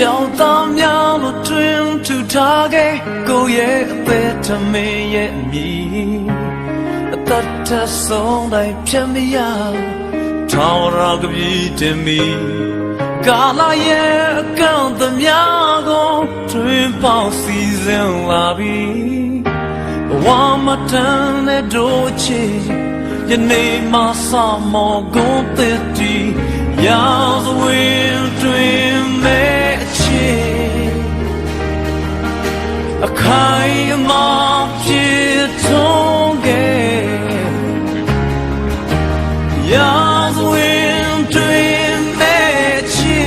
ကြောက်သားများလို့တွင်ထူထားခဲ့ကိုရဲ့အသက်ထမင်းရဲ့အမိအသက်ထဆုံးတိုင်းဖြတ်မရထောင်ရကပြီးတင်မီကာလာရဲ့အကန့်သမျှကိုတွင်ပေါစီစဉ်လာပြီဘဝမတန်တဲ့တို့ချီယနေ့မှစမောဂုံးတဲ့တီရာဇဝင်တွင်မဲ့အချီအခိုင်အမာဖြစ်ထုံးခဲ့ရာဇဝင်တွင်မဲ့ ချီ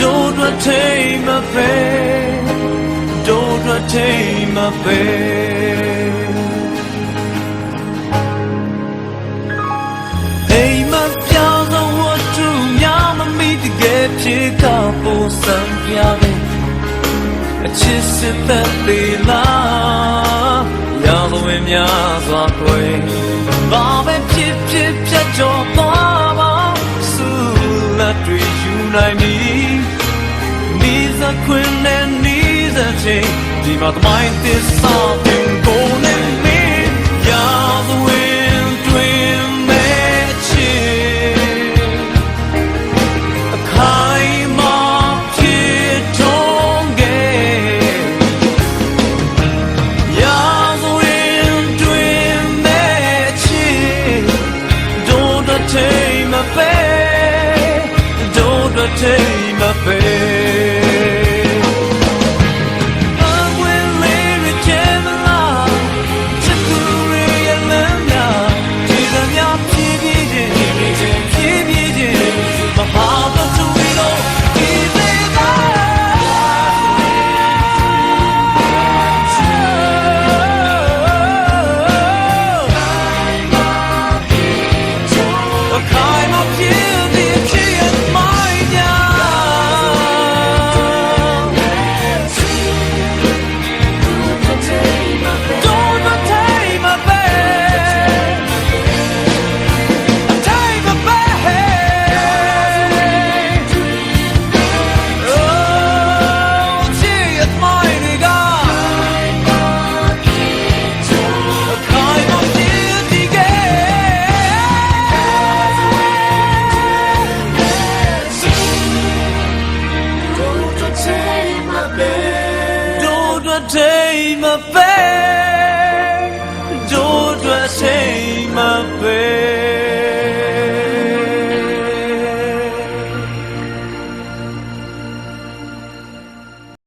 ဒို့တို့ထိမ်မပဲဒို့တို့ထိမ်မပဲအိမ်မပြောင်းသောဝတ္ထု အချစ်စစ်သက်သေးလားရောင်ဝင်များစွာတွေ့ဘာပဲဖြစ်ဖြစ်ဖြတ်ကျော်သွားပါဆူလက်တွေယူနိုင်ပြီမိစခွင်နဲ့နီးစချင်းဒီမှာသမိုင်းသစ္စာပင်ကို ဒို့တဲ့ day, my baby.